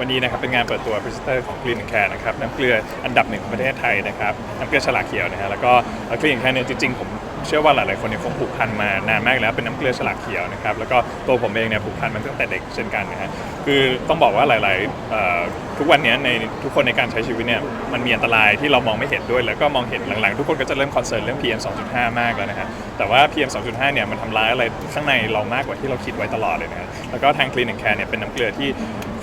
วันนี้นะครับเป็นงานเปิดตัวพรีเซนเตอร์ของ Clean Care นะครับน้ำเกลืออันดับหนึ่งของประเทศไทยนะครับน้ำเกลือฉลากเขียวนะฮะแล้วก็ Clean Care เนี่ยจริงๆผมเชื่อว่าหลายๆคนเนี่ยคงผูกพันมานานมากแล้วเป็นน้ำเกลือฉลากเขียวนะครับแล้วก็ตัวผมเองเนี่ยผูกพันมาตั้งแต่เด็กเช่นกันนะฮะคือต้องบอกว่าหลายๆทุกวันเนี้ยในทุกคนในการใช้ชีวิตเนี่ยมันมีอันตรายที่เรามองไม่เห็นด้วย แล้วก็มองเห็นหลังๆ ทุกคนก็จะเริ่มคอนเซิร์นเรื่อง PM 2.5 มากแล้วนะฮะแต่ว่า PM 2.5 เนี่ยมันทำร้ายอะไรข้างในเรามากกว่าที่เราคิดไว้ตลอดเลยนะฮะแล้วก็ทาง Clean Care เนี่ยเป็นน้ำเกลือที่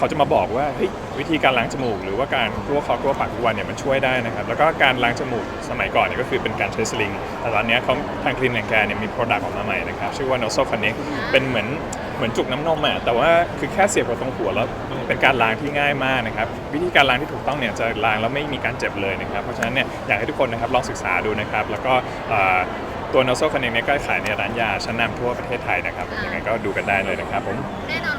เขาจะมาบอกว่าเฮ้ยวิธีการล้างจมูก หรือว่าการกลัวคอกลัวปากทุกวันเนี่ยมันช่วยได้นะครับแล้วก็การล้างจมูกสมัยก่อนเนี่ยก็คือเป็นการใช้สลิง แต่ตอนนี้เขาทาง Clean Care เนี่ยมี Product ออกมาใหม่นะครับชื่อว่า Nozzle Connect เป็นเหมือนเหมือนจุกน้ำนมอะแต่ว่าคือแค่เสียบกับตรงหัวแล้วเป็นการล้างที่ง่ายมากนะครับวิธีการล้างที่ถูกต้องเนี่ยจะล้างแล้วไม่มีการเจ็บเลยนะครับเพราะฉะนั้นเนี่ยอยากให้ทุกคนนะครับลองศึกษาดูนะครับแล้วก็ตัว Nozzle Connect เนี่ยก็ขายในร้านยาชั้นนำทั่วประเทศไทยนะครับยังไงก็ดูกันได้เลยนะครับผมแน่นอน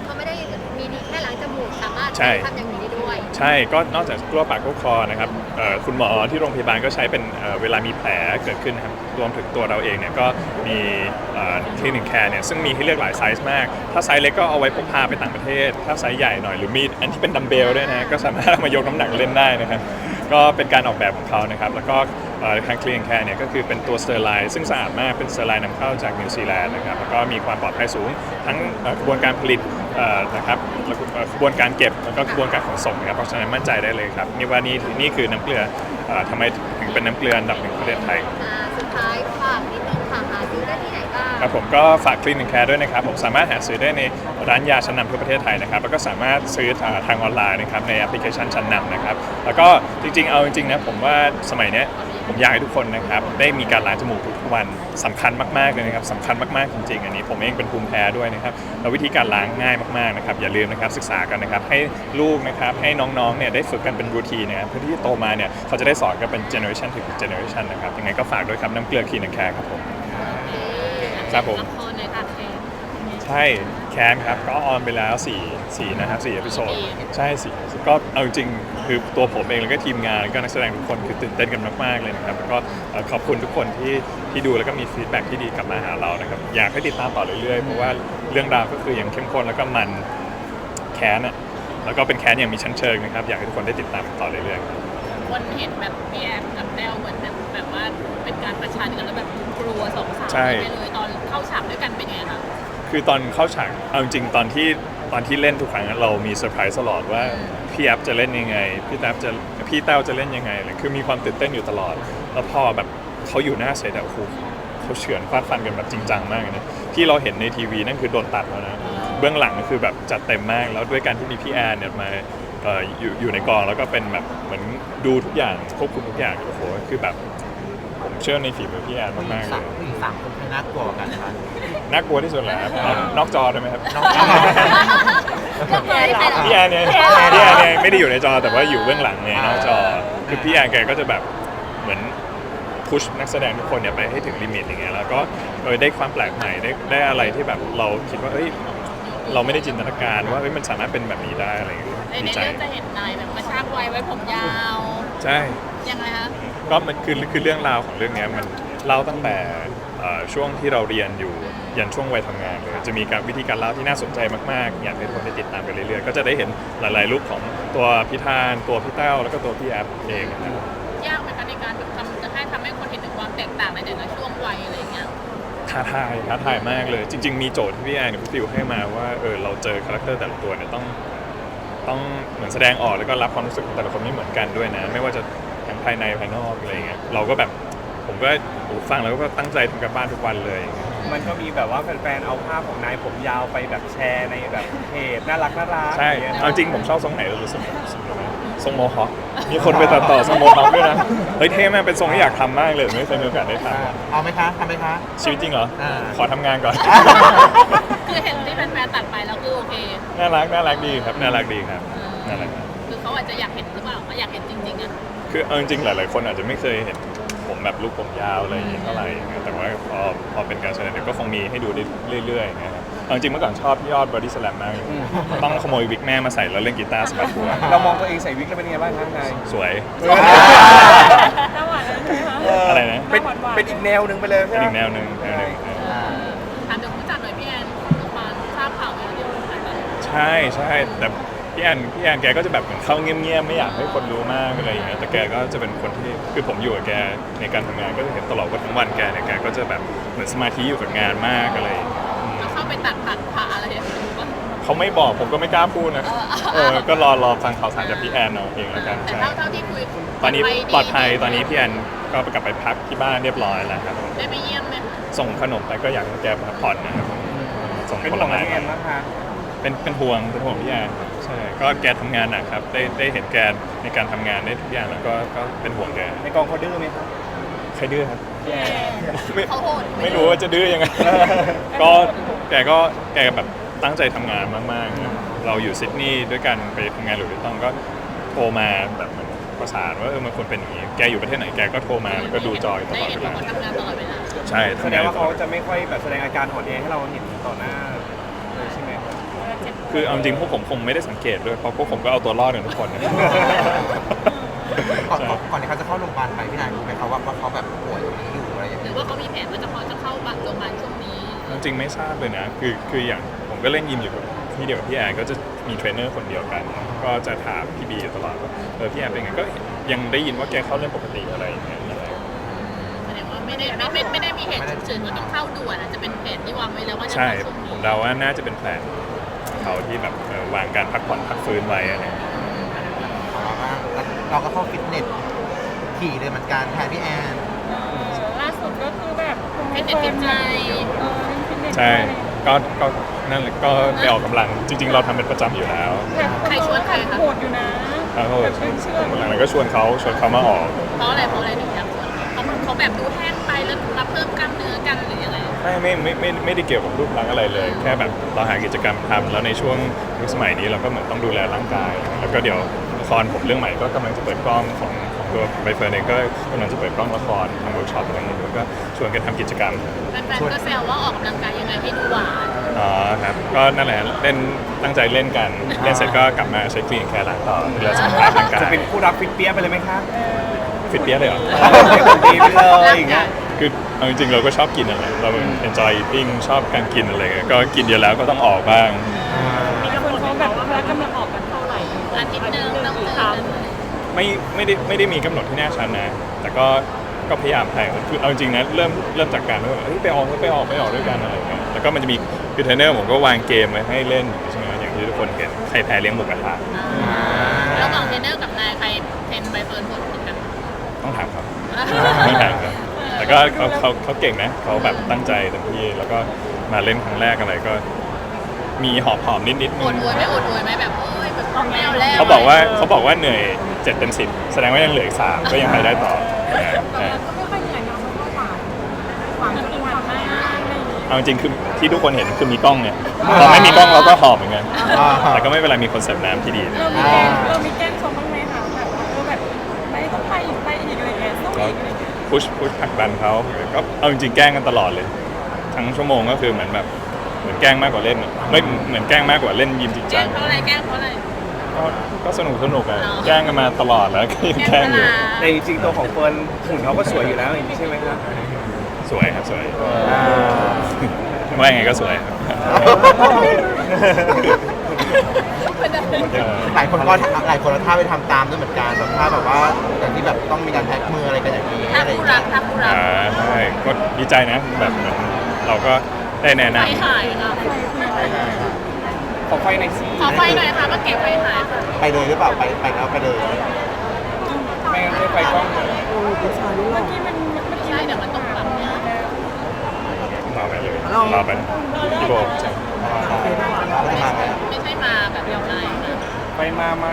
ใช่ ทำอย่างนี้ได้ด้วยใช่ก็นอกจากกลัวปากกลัวคอนะครับเอ่อคุณหมอที่โรงพยาบาลก็ใช้เป็นเอ่อเวลามีแผลเกิดขึ้นนะครับรวมถึงตัวเราเองเนี่ยก็มีคลินิกแคร์เนี่ยซึ่งมีให้เลือกหลายไซส์มาก ถ้าไซส์เล็กก็เอาไว้พกพาไปต่างประเทศ ถ้าไซส์ใหญ่หน่อยหรือมีอันที่เป็นดัมเบลด้วยนะก็สามารถเอามายกน้ำหนักเล่นได้นะครับ ก็เป็นการออกแบบของเขานะครับ แล้วก็ทางคลีนแคร์เนี่ยก็คือเป็นตัวสเตอร์ไลน์ซึ่งสะอาดมากเป็นสเตอร์ไลน์นำเข้าจากนิวซีแลนด์นะครับแล้วก็มีความปลอดภัยสูง ทั้งกระบวนการผลิตนะครับแล้วก็กระบวนการเก็บแล้วก็กระบวนการขนส่งนะครับเพราะฉะนั้นมั่นใจได้เลยครับนี่ว่านี่นี่คือน้ำเกลืออทำไมถึงเป็นน้ำเกลืออันดับหนึ่งของประเทศไทยสุดท้ายฝากนิดนึง ครับผมก็ฝากคลินิกแคร์ด้วยนะครับ ผมสามารถหาซื้อได้ในร้านยาชั้นนำทั่วประเทศไทยนะครับ แล้วก็สามารถซื้อทางออนไลน์นะครับในแอปพลิเคชันชั้นนำนะครับ แล้วก็จริงๆ เอาจริงๆนะผมว่าสมัยเนี้ยผมอยากให้ทุกคนนะครับได้มีการล้างจมูกทุกวันสำคัญมากๆเลยนะครับสำคัญมากๆจริงๆ อันนี้ผมเองเป็นภูมิแพ้ด้วยนะครับแล้ววิธีการล้างง่ายมากๆนะครับอย่าลืมนะครับศึกษากันนะครับให้ลูกนะครับให้น้องๆเนี่ยได้ฝึกกันเป็นรูทีนนะครับเพื่อที่โตมาเนี่ยเขาจะได้สอนกันเป็นเจเนอเรชันถึงเจเนอเรชันนะครับยังไงก็ฝากด้วยครับน้ำเกลือคลินิกแคร์ครับผม ครับผม ละครในอยค่ะเคนใช่แคนครับก็ออนไปแล้ว4 4นะครับ4เอพิโซดสี่ ใช่สี่ก็เอาจริงๆคือตัวผมเองแล้วก็ทีมงานแล้วก็นักแสดงทุกคนคือตื่นเต้นกันมากๆเลยนะครับแล้วก็เอ่อขอบคุณทุกคนที่ที่ดูแล้วก็มีฟีดแบ็กที่ดีกลับมาหาเรานะครับอยากให้ติดตามต่อเรื่อยๆเพราะว่าเรื่องราวก็คือยังเข้มข้นแล้วก็มันแค้นอะแล้วก็เป็นแค้นอย่างมีชั้นเชิงนะครับอยากให้ทุกคนได้ติดตามต่อเรื่อยๆครับคนเห็นแบบพี่แอมกับแต้วเหมือนแบบแบบว่าเป็นการประชันกันแล้วแบบกลัวสองสาวใช่ไปเลยตอนเข้า ฉากด้วยกันเป็นไงคะคือตอนเข้าฉากเอาจริงๆตอนที่ตอนที่เล่นทุกครั้งเรามีเซอร์ไพรส์ตลอดว่าพี่แอฟจะเล่นยังไง พี่แอฟจะพี่เต้าจะเล่นยังไงเลยคือมีความตื่นเต้นอยู่ตลอด แล้วพอแบบเขาอยู่หน้าเซตอะโอ้โหเขาเฉือนฟาดฟันกันแบบจริงจังมากเลยนะที่เราเห็นในทีวีนั่นคือโดนตัดแล้วนะเบื้องหลังคือแบบจัดเต็มมากแล้วด้วยการที่มีพี่แอนเนี่ยมาเอ่ออยู่อยู่ในกองแล้วก็เป็นแบบเหมือนดูทุกอย่างควบคุมทุกอย่างโอ้โหคือแบบ ผมเชื่อในฝีมือพี่แอนผู้หญิมางกๆเลสามย ผู้หญิงสามคนใครน่ากลัวกว่ากันนะคะ น่ากลัวที่สุดแหละครับนอกนอกจอได้ไหมครับน้องแอนเลือกเลยใครเหรอ พี่แอนเนี่ยพี่แอนเนี่ยไม่ได้อยู่ในจอแต่ว่าอยู่เบื้องหลังในนอกจอ คือพี่แอนแกก็จะแบบเหมือนพุชนักแสดงทุกคนเนี่ยไปให้ถึงลิมิตอย่างเงี้ยแล้วก็เออได้ความแปลกใหม่ได้ได้อะไรที่แบบเราคิดว่าเอ้ยเราไม่ได้จินตนาการว่าเอ้ยมันสามารถเป็นแบบนี้ได้อะไรอย่างเงี้ยในดีในใจเรื่องจะเห็นนายแบบกระชากวัยไว้ผมยาว ใช่ ยังไงคะก็มันคือคือเรื่องราวของเรื่องเนี้ยมันเล่าตั้งแต่เอ่อช่วงที่เราเรียนอยู่ยันช่วงวัยทำงานเลยจะมีการวิธีการเล่าที่น่าสนใจมากๆ อยากให้ทุกคนได้ติดตามกันเรื่อยๆ ก็จะได้เห็นหลายๆลุคของตัวพิธานตัวพี่เต้าแล้วก็ตัวพี่แอฟเองนะครับ ยากไหมคะในการแบบทำจะให้ทำให้คนเห็นถึงความแตกต่างในแต่ละช่วงวัยอะไรอย่างเงี้ยท้าทายท้าทายมากเลย จริง ๆ มีโจทย์ที่พี่แอนกับพี่ฟิวให้มาว่าเออเราเจอคาแรคเตอร์แต่ละตัวเนี่ยต้อง ต้องเหมือนแสดงออกแล้วก็รับความรู้สึกของแต่ละคนไม่เหมือนกันด้วยนะ ไม่ว่าจะทั้งภายในภายนอกอะไรอย่างเงี้ยเราก็แบบผมก็โอ้ฟังแล้วก็ตั้งใจทำกันบ้านทุกวันเลยมันก็มีแบบว่าแฟนๆ เอาภาพของนายผมยาวไปแบบแชร์ในแบบเพจน่ารักน่ารักใช่อย่างเงี้ยเอาจริงผมชอบทรงไหนเรารู้สึกทรงไหนทรงโมฮอคมีคนไปตัดต่อทรงโมฮอคด้วยนะเฮ้ยเท่มากเป็นทรงที่อยากทำมากเลยไม่เคยมีโอกาสได้ทเอาไหมคะทำไหมคะำชีวิตจริงเหรออ่าขอทำงานก่อน คือเห็นที่แฟนๆตัดไปแล้วคือโอเค น่ารักน่ารักดีครับน่ารักดีครับเออน่ารักครับคือเขาอาจจะอยากเห็นหรือเปล่าเขาอยากเห็นจริงๆอะคือเอาจริงๆหลาย ๆ คนอาจจะไม่เคยเห็นผมแบบลูกผมยาวอะไรอย่างเงี้ยเท่าไหร่อย่างเงี้ยแต่ว่าพอพอเป็นการแสดงเดี๋ยวก็คงมีให้ดูได้เรื่อยๆอย่างเงี้ยครับเอาจริงๆเมื่อก่อนชอบพี่ยอดบอดี้สแลมมากเลยต้องขโมยวิกแม่มาใส่แล้วเล่นกีตาร์สะบัดหัวเรามองตัวเองใส่วิกแล้วเป็นยังไงบ้างครับนาย สวยน่าหวานเลยคะ อะไรนะ เป็นเป็นอีกแนวหนึ่งไปเลยเป็นใช่อีกไหแนมวหนึ่งแนวหนึ่ง ใช่ใช่แต่พี่แอนพี่แอนแกก็จะแบบเหมือนเข้าเงียบๆไม่อยากให้คนรู้มากอะไรอย่างเงี้ยแต่แกก็จะเป็นคนที่คือผมอยู่กับแกในการทำงานก็จะเห็นตลอดว่าทั้งวันแกเนี่ยแกก็จะแบบเหมือนสมาธิอยู่กับงานมากอะไรอย่างเงี้ยอืมจะเข้าไปตัดผักผ่าอะไรอย่างเงี้ยรู้ปะเขาไม่บอกผมก็ไม่กล้าพูดนะเออเออก็รอรอฟังข่าวสารจากพี่แอนเอาเองแล้วกันแต่ใช่เท่าเท่าที่คุยตอนนี้ไปปลอดภัยตอนนี้พี่แอนก็กลับไปพักที่บ้านเรียบร้อยแล้วครับได้ไปเยี่ยมไหมคะส่งขนมไปก็อยากให้แกพักผ่อนนะครับส่งเป็นผขลองไม้พี่ไปแอนนะคะ เป็นเป็นห่วงเป็นห่วงพี่แอนใช่ก็แกทำงานหนักครับ ได้ได้เห็นแกในการทำงานได้ทุกอย่างแล้วก็ก็เป็นห่วงแกในกองเขาดื้อไหมครับใครดื้อครับพี่แอนไม่เขาโหดไม่รู้ว่าจะดื้อยังไง ก็แกก็แกแบบตั้งใจทำงานมากๆนะเราอยู่ซิดนีย์ด้วยกันไปทำงานหลุยส์วิตตองก็โทรมาแบบเหมือนประสานว่าเออมันควรเป็นอย่างนี้ แกอยู่ประเทศไหนแกก็โทรมาแล้วก็ดูจอยตลได้อดเห็นเวว่าลาเขาทำงานตลอดเวลา ใช่แสทำดงางนว่าเขาจะไม่ค่อยแบบแสดงอาการอ่อนแอให้เราเห็นต่อหน้าเลยใช่ไหมครับ คือเอาจริงพวกผมคงไม่ได้สังเกตด้วยเพราะพวกผมก็เอาตัวรอดกันทุกคนนะ ก่อนใช่ก่อนก่อนที่เขาจะเข้าโรงพยาบาลไปพี่นายรู้ไหมเขาว่าว่าเขาแบบป่วยตรงนี้อยู่อะไรอย่างหรืเงี้อยว่าเขามีแผนว่าจะพอจะเข้าโรงพยาบาลช่วงนี้ จริงๆไม่ทราบเลยนะ คือคืออย่างผมก็เล่นยิมอยู่กับที่เดียวกับพี่แอนก็จะมีเทรนเนอร์คนเดียวกัน ก็จะถามพี่บีอยู่ตลอดว่าเออพี่แอนเป็นไงก็ยังได้ยินว่าแกเข้าเรื่องปกติอะไรอย่างเงี้ยนั่นแหละแสดงว่าไม่ได้ไม่ไม่ไม่ได้มีเหตุฉุกเฉินว่าต้องเข้าด่วนอาจจะเป็นแผนที่วางไว้แล้วว่าจะใช่เข้าช่วงผนี้มเดาว่าน่าจะเป็นแผน เขาที่แบบเออวางการพักผ่อนพักฟื้นไว้อะไรอย่างเงี้ยของเราบ้างแล้วเราก็เข้าฟิตเนสขี่เลยเหมือนกันแทนพี่แอน ล่าสุดก็คือแบบเป็นเด็กติดใจเออเล่นฟิตเนสใช่ก็ก็นั่นแหละก็ไปออกกำลังจริง ๆ เราทำเป็นประจำอยู่แล้วใครชวนใครคะ โหดอยู่นะแล้วก็แบบเป็นเชื่อหลังๆก็ชวนเขาชวนเขามาออก เพราะอะไรเพราะอะไรถึงอยากชวนเขาเขาเขาแบบดูแห้งไปแล้วมาเพิ่มกล้าม ไงไม่ไม่ไม่ไม่ไม่ได้เกี่ยวกับรูปลักษณ์อะไรเลย แค่แบบเราหากิจกรรมทำแล้วในช่วงยุคสมัยนี้เราก็เหมือนต้องดูแลร่างกาย แล้วก็เดี๋ยวละครผมเรื่องใหม่ก็กำลังจะเปิดกล้องของของตัวใบเฟิร์นเองก็กำลังจะเปิดกล้องละครทำเวิร์กช็อปอะไรอย่างเงี้ยด้วยก็ชวนกันทำกิจกรรม แฟนๆก็แซวว่าออกกำลังกายยังไงให้ดูหวาน อ๋อครับก็นั่นแหละเล่นตั้งใจเล่นกัน เล่นเสร็จก็กลับมาใช้คลีนแคร์ล้างต่อดูแลสุขภาพร่างกาจะยเป็นคู่รักฟิตเปี้ยไปเลยไหมครับฟิตเปี้ยเลยเหรอดีไปเลยอย่างเงี้ยคือ เอาจริงๆเราก็ชอบกินอะไรเรา enjoy eating ชอบการกินอะไรเงี้ยก็กินเยอะแล้วก็ต้องออกบ้าง มีคนเขาแบบว่ากำลังออกกันเท่าไหร่อาทิตย์หนึงต้องหรืตื่อนครั้งไม่ไม่ได้ไม่ได้มีกำหนดที่แน่ชัดนะ แต่ก็ก็พยายามให้คือเอาจริงๆนะเริ่มเริ่มจากการว่าเฮ้ยไปออกไปออกไปออกด้วยกันอะไรเงี้ยแล้วก็มันจะมีคือเทรนเนอร์ผมก็วางเกมไว้ให้เล่นอยู่ใช่ไหมอย่างที่ทุกคนเห็นใครแพ้เลี้ยงหมูกระทะ ก็เขาเขาเขาเก่งนะเขาแบบตั้งใจเต็มที่แล้วก็มาเล่นครั้งแรกอะไรก็ มีหอบหอบนิดนิดๆโอดอวยไหมโอดอวยไหมแบบโอ้ยแบบไม่เอาแล้วเขาบอกว่าเขาบอกว่าเหนื่อยเจ็ดเต็มสิบแสดงว่ายังเหลืออีกสามก็ยังไปได้ต่อแต่ใช่มันก็ไม่ค่อยเหนื่อยเนาะมันก็หวานหวานจนหวานมากอะไรอย่างเงี้ยเอาจริงๆคือที่ทุกคนเห็นคือมีกล้องเนี่ยพอไม่มีกล้องเราก็หอบเหมือนกันอ่า แต่ก็ไม่เป็นไรมีคนเสิร์ฟน้ำที่ดีนะ เรามีแก พุชพุชผลักดันเขาก็เอาจริงๆแกล้งกันตลอดเลย ทั้งชั่วโมงก็คือเหมือนแบบเหมือนแกล้งมากกว่าเล่นอะไม่เหมือนแกล้งมากกว่าเล่นยิมจริงแกจัล้งงเพราะอะไรแกล้งเพราะอะไร ก็ก็สนุกสนุกอะอ๋อแกล้งกันมาตลอดแล้วก็ยังแกแกล้ล้งงเวอยู่ลาแต่จริงๆตัวของเฟิร์นหุ่นเขาก็สวยอยู่แล้วอย่างนี้ใช่ไหมครับสวยครับสวยว่ายังไงก็สวยครับเออ หลายคนก็หลายคนเอาท่าไปทำตามด้วยเหมือนกันแบบท่าแบบว่าอย่างที่แบบต้องมีการแท็กมืออะไรกันอย่างนี้ถ้าอะไรอคู่ย่างรัเงี้กยถ้าคู่รักอ่าใช่ก็ดีใจนะแบบเหมือนเราก็ได้แนะนไฟหายค่ะขอไฟในอยสีขอไฟหน่อยค่ะมาเก็บไฟหายค่ะไปเลยหรือเปล่าไปไปแล้วไปเลยไม่งั้นไม่ไฟกล้องเมื่อกี้มันเมื่อกี้ใช่เดี๋ยวมันต้องปรับเนี่ยำมาไปเลยมาไปพี่โบใช่ เขาจะมาไหมไม่ใช่มาแบบยาวไล่ค่ะไฟมาไหม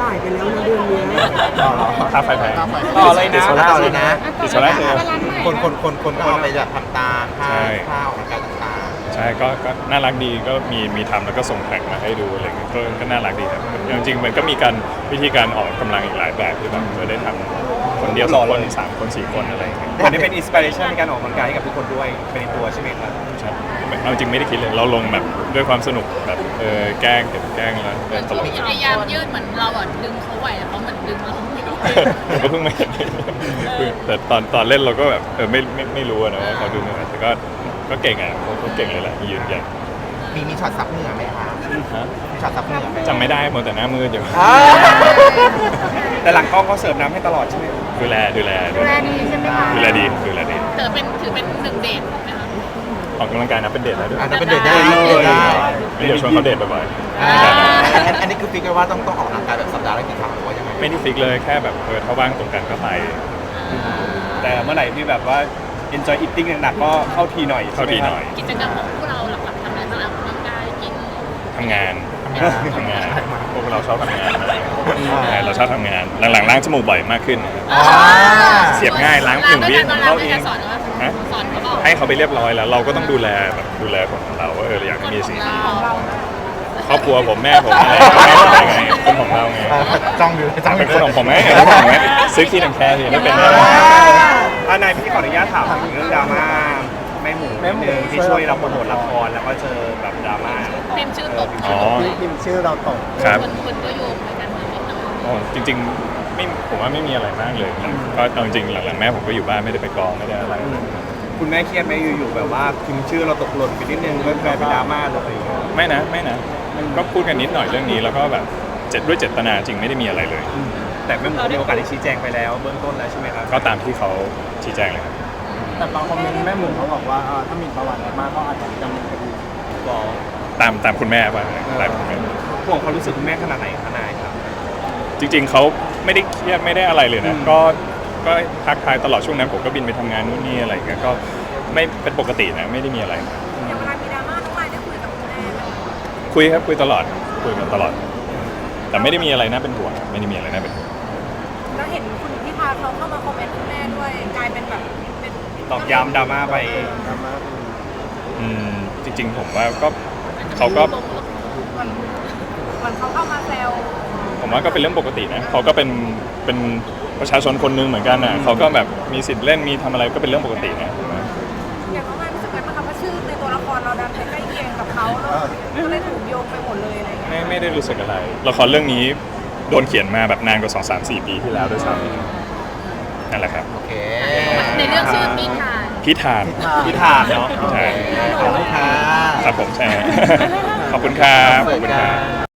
จ่ายไปแล้วนะเดือนนี้ต่อเหรอค่าไฟแพง ต่อเลยนะต่อเลยนะ ติดโซล่าร์เซลล์ ร้านใหม่คนคนคนคนก็เอาไปแบบทำตามท่าใช่ท่าออกกำลังกายต่างใช่ก็ก็น่ารักดีก็มีมีทำแล้วก็ส่งแท็กมาให้ดูอะไรเงี้ยก็ก็น่ารักดีครับจริงๆมันก็มีการวิธีการออกกำลังอีกหลายแบบที่แบบเราได้ทำคนเดียวสองคนสามคนสี่คนอะไรเงี้ยวันนี้เป็นอินสปิเรชันในการออกกำลังกายให้กับทุกคนด้วยเป็นในตัวใช่ไหมครับ ใช่ เอาจริงไม่ได้คิดเลยเราลงแบบด้วยความสนุกแบบเออแกล้งเก็บแกล้งแล้วเหมืเดิอนนตช่วลงกที่พยายามยืดเหมือนเราอะดึงเขาไหวแต่เขาเหมือนดึงเราไม่ไหวผมก็เพิ่งมาเห็นแต่ตอนตอนเล่นเราก็แบบเออไม่ไม่ไม่รู้อะนะว่าเขาดูเหนื่อยแต่ก็ก็เก่งอะเขาเขาเก่งเลยแหละยืนยันเมีมีช็อตซับเหงื่อไหมคะฮะมีช็อตซับเหงื่อไหมจำไม่ได้หมดแต่หน้ามืดอยู่อ่าแต่หลังกล้องเขาเสิร์ฟน้ำให้ตลอดใช่ไหมดูแลดูแลดูแลดีใช่ไหมคะดูแลดีดู ออกกำลังกายนะเป็นเดทแล้วด้วยอาจจะเป็นเดทได้เดทได้ไม่เดี๋ยวชวนเขาเดทบ่อยอ่าๆอันอันนี้คือฟิกกันว่าต้องต้องออกกำลังกายแบบสัปดาห์ละกี่ครั้งหรือว่ายังไงไม่ได้ฟิกเลยแค่แบบเออถ้าว่างตรงกันก็ไป แต่เมื่อไหร่ที่แบบว่า enjoy eating หนักๆก็เข้าทีหน่อยเข้าทีหน่อยกิจกรรมของพวกเราหลักๆทำอะไรบ้างออกกำลังกายกินทำงานทำงานทำงานพวกเราชอบทำงานมากใช่เราชอบทำงานหลังๆล้างจมูกบ่อยมากขึ้นอ่าเสียบง่ายล้างหนึ่งวิตอนล้างด้วยกันสอนว่า ฮะสอนเขาบอกให้เขาไปเรียบร้อยแล้ว เราก็ต้องดูแลแบบดูแลคนของเราว่าเออเราอยากให้มีสีครอบครัวผมแม่ผมอะไรแม่ผมได้ไงคนของเราไงอ่าจ้องอยู่จ้องอเป็นยู่คนของผมไหมเป็นคนของผมไหมซื้อที่ดังแค่ที่ไม่เป็นอ่าไร อ่านายพี่ขออนุญาตถามถึงเรื่องดราม่าแม่หมูแม่หมูที่ช่วยเราโปรโมทละครแล้วก็เจอแบบดราม่าพิมพ์ชื่อตกอ๋อ พิมพ์ชื่อเราตกครับ คนคนก็โยงไปกันเหมือนนิดหน่อยอ๋อจริงๆ ไม่ผมว่าไม่มีอะไรมากเลยก็เอาจริงๆหลังๆแม่ผมก็อยู่บ้านไม่ได้ไปกองไม่ได้อะไร คุณแม่เครียดไหมอยู่ๆแบบว่าพิมพ์ชื่อเราตกหล่นไปนิดนึงก็กลายเป็นดราม่าเลยไม่นะไม่นะก็พูดกันนิดหน่อยเรื่องนี้แล้วก็แบบเจตด้วยเจตนาจริงไม่ได้มีอะไรเลย แต่แม่หมูมีโอกาสได้ชี้แจงไปแล้วเบื้องต้นแล้วใช่ไหมครับก็ตามที่เขาชี้แจงเลยครับแต่บางคอมเมนต์แม่หมูเขาบอกว่าเอ่อถ้าหมีประวัติมากก็อาจจะดำเนินคดีบอกตามตามคุณแม่ว่าตามคุณแม่ ห่วงความรู้สึกคุณแม่ขนาดไหนคะนายครับ จริงๆเขา ไม่ได้เครียดไม่ได้อะไรเลยนะอืมก็ก็ทักทายตลอดช่วงนั้นผมก็บินไปทำงานนู่นนี่อะไรอย่างเงี้ยก็ไม่เป็นปกตินะไม่ได้มีอะไร อย่างเวลามีดราม่าน้องมายได้คุยกับคุณแม่ไหมคะคุยครับคุยตลอดคุยกันตลอด แต่ไม่ได้มีอะไรน่าเป็นห่วงไม่ได้มีอะไรน่าเป็นห่วง แล้วเห็นคุณพิธาเขาเข้ามาคอมเมนต์คุณแม่ด้วยกลายเป็นแบบเป็นตอกย้ำดราม่าไปดราม่าอืมจริง ๆ ผมว่าก็เขาก็ เหมือนเหมือนเขาเข้ามาแซวผม ว่าก็เป็นเรื่องปกตินะเขาก็เป็นเป็นประชาชนคนหนึงเหมือนกันนะเขาก็แบบมีสิทธิ์เล่นมีทำอะไรก็เป็นเรื่องปกตินะผมว่าอย่างน้องมายรู้สึกไงบ้างคะว่าชื่อในตัวละครเราดันไปใกล้เคียงกับเขาแล้วก็เลยถูกโยงไปหมดเลยอะไรอย่างเงี้ยไม่ไม่ได้รู้สึกอะไรละครเรื่องนี้โดนเขียนมาแบบนานกว่า2 3 4ปีที่แล้วด้วยซ้ำนั่นแหละครับโอเคในเรื่องชื่อปีทานพิธาน พิธาเนาะใช่ ขอบคุณค่ะ ครับผมใช่ฮะ ขอบคุณครับขอบคุณครับ